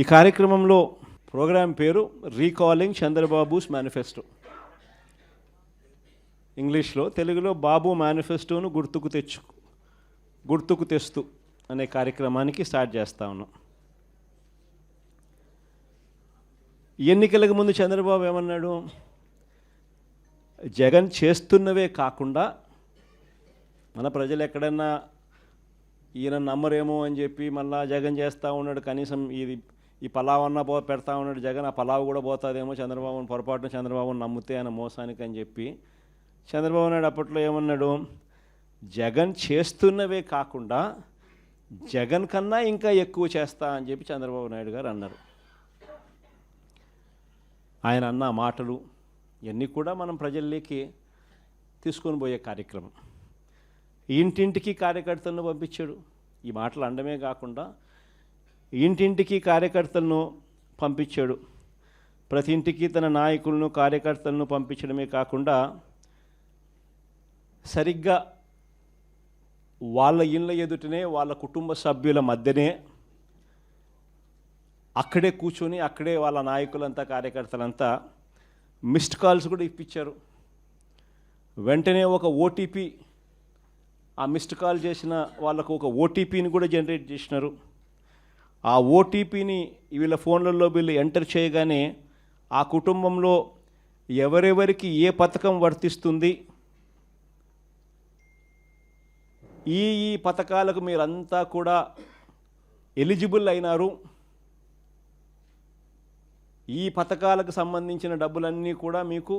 ఈ కార్యక్రమంలో ప్రోగ్రాం పేరు రీకాలింగ్ చంద్రబాబుస్ మేనిఫెస్టో. ఇంగ్లీష్లో తెలుగులో బాబు మేనిఫెస్టోను గుర్తుకు తెచ్చు గుర్తుకు తెస్తూ అనే కార్యక్రమానికి స్టార్ట్ చేస్తా ఉన్నాం. ఎన్నికలకు ముందు చంద్రబాబు ఏమన్నాడు? జగన్ చేస్తున్నవే కాకుండా మన ప్రజలు ఎక్కడన్నా ఈయన నమ్మరేమో అని చెప్పి మళ్ళా జగన్ చేస్తూ ఉన్నాడు కనీసం ఇది ఈ పలావ్ అన్న పో పెడతా ఉన్నాడు జగన్ ఆ పలావ్ కూడా పోతుందేమో చంద్రబాబుని పొరపాటున చంద్రబాబుని నమ్మితే ఆయన మోసానికి అని చెప్పి. చంద్రబాబు నాయుడు అప్పట్లో ఏమన్నాడు? జగన్ చేస్తున్నవే కాకుండా జగన్ కన్నా ఇంకా ఎక్కువ చేస్తా అని చెప్పి చంద్రబాబు నాయుడు గారు అన్నారు. ఆయన అన్న మాటలు ఇవన్నీ కూడా మనం ప్రజల్లోకి తీసుకొని పోయే కార్యక్రమం. ఇంటింటికి కార్యకర్తలను పంపించాడు. ఈ మాటలు అండమే కాకుండా ఇంటింటికి కార్యకర్తలను పంపించాడు. ప్రతి ఇంటికి తన నాయకులను కార్యకర్తలను పంపించడమే కాకుండా సరిగ్గా వాళ్ళ ఇళ్ళ ఎదుటనే వాళ్ళ కుటుంబ సభ్యుల మధ్యనే అక్కడే కూర్చొని అక్కడే వాళ్ళ నాయకులంతా కార్యకర్తలంతా మిస్డ్ కాల్స్ కూడా ఇప్పించారు. వెంటనే ఒక ఓటీపీ ఆ మిస్డ్ కాల్ చేసిన వాళ్ళకు ఒక ఓటీపీని కూడా జనరేట్ చేసినారు. ఆ ఓటీపీని వీళ్ళ ఫోన్లలో వీళ్ళు ఎంటర్ చేయగానే ఆ కుటుంబంలో ఎవరెవరికి ఏ పథకం వర్తిస్తుంది? ఈ ఈ పథకాలకు మీరంతా కూడా ఎలిజిబుల్ అయినారు. ఈ పథకాలకు సంబంధించిన డబ్బులన్నీ కూడా మీకు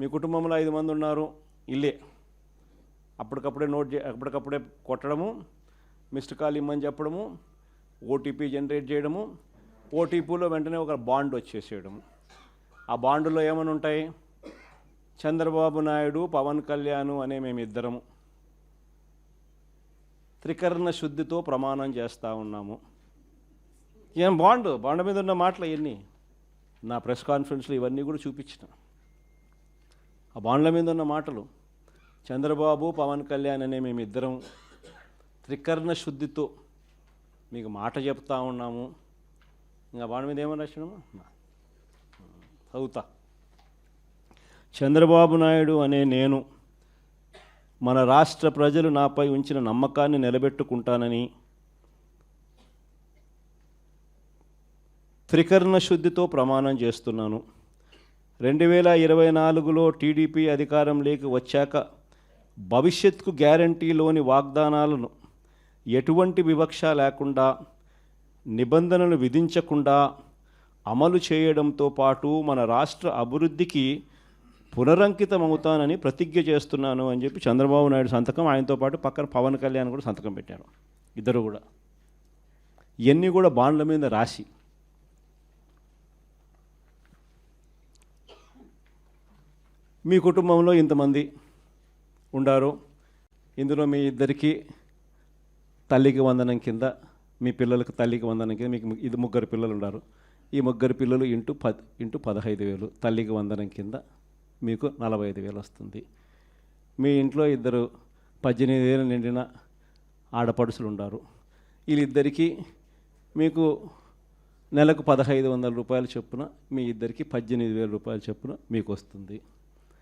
మీ కుటుంబంలో ఐదు మంది ఉన్నారు. ఇల్లే. అప్పటికప్పుడే నోట్ చే అప్పటికప్పుడే కొట్టడము మిస్డ్ కాల్ ఇమ్మని చెప్పడము ఓటీపీ జనరేట్ చేయడము ఓటీపీలో వెంటనే ఒక బాండ్ వచ్చేసేయడము. ఆ బాండులో ఏమని ఉంటాయి? చంద్రబాబు నాయుడు పవన్ కళ్యాణ్ అనే మేమిద్దరము త్రికరణ శుద్ధితో ప్రమాణం చేస్తూ ఉన్నాము. ఏం బాండ్? బాండ్ మీద ఉన్న మాటలు ఇవన్నీ. నా ప్రెస్ కాన్ఫరెన్స్లో ఇవన్నీ కూడా చూపించిన. ఆ బాండ్ల మీద ఉన్న మాటలు చంద్రబాబు పవన్ కళ్యాణ్ అనే మేమిద్దరం త్రికరణ శుద్ధితో మీకు మాట చెప్తా ఉన్నాము. ఇంకా వాడి మీద ఏమని రాసినాము చదువుతా. చంద్రబాబు నాయుడు అనే నేను మన రాష్ట్ర ప్రజలు నాపై ఉంచిన నమ్మకాన్ని నిలబెట్టుకుంటానని త్రికరణ శుద్ధితో ప్రమాణం చేస్తున్నాను. రెండు వేల ఇరవై నాలుగులో టీడీపీ అధికారంలోకి వచ్చాక భవిష్యత్కు గ్యారంటీలోని వాగ్దానాలను ఎటువంటి వివక్ష లేకుండా నిబంధనలు విధించకుండా అమలు చేయడంతో పాటు మన రాష్ట్ర అభివృద్ధికి పునరంకితమవుతానని ప్రతిజ్ఞ చేస్తున్నాను అని చెప్పి చంద్రబాబు నాయుడు సంతకం ఆయనతో పాటు పక్కన పవన్ కళ్యాణ్ కూడా సంతకం పెట్టారు. ఇద్దరు కూడా. ఇవన్నీ కూడా బాండ్ల మీద రాసి. మీ కుటుంబంలో ఇంతమంది ఉండారు. ఇందులో మీ ఇద్దరికి తల్లికి వందనం కింద మీ పిల్లలకు తల్లికి వందనం కింద మీకు ఇది ముగ్గురు పిల్లలు ఉన్నారు. ఈ ముగ్గురు పిల్లలు ఇంటూ పద్ ఇంటూ పదహైదు వేలు. తల్లికి వందనం కింద మీకు నలభై ఐదు వేలు వస్తుంది. మీ ఇంట్లో ఇద్దరు పద్దెనిమిది వేలు నిండిన ఆడపడుసులు ఉన్నారు వీళ్ళిద్దరికీ మీకు నెలకు పదహైదు వందల రూపాయల చొప్పున మీ ఇద్దరికి పద్దెనిమిది వేల రూపాయల చొప్పున మీకు వస్తుంది.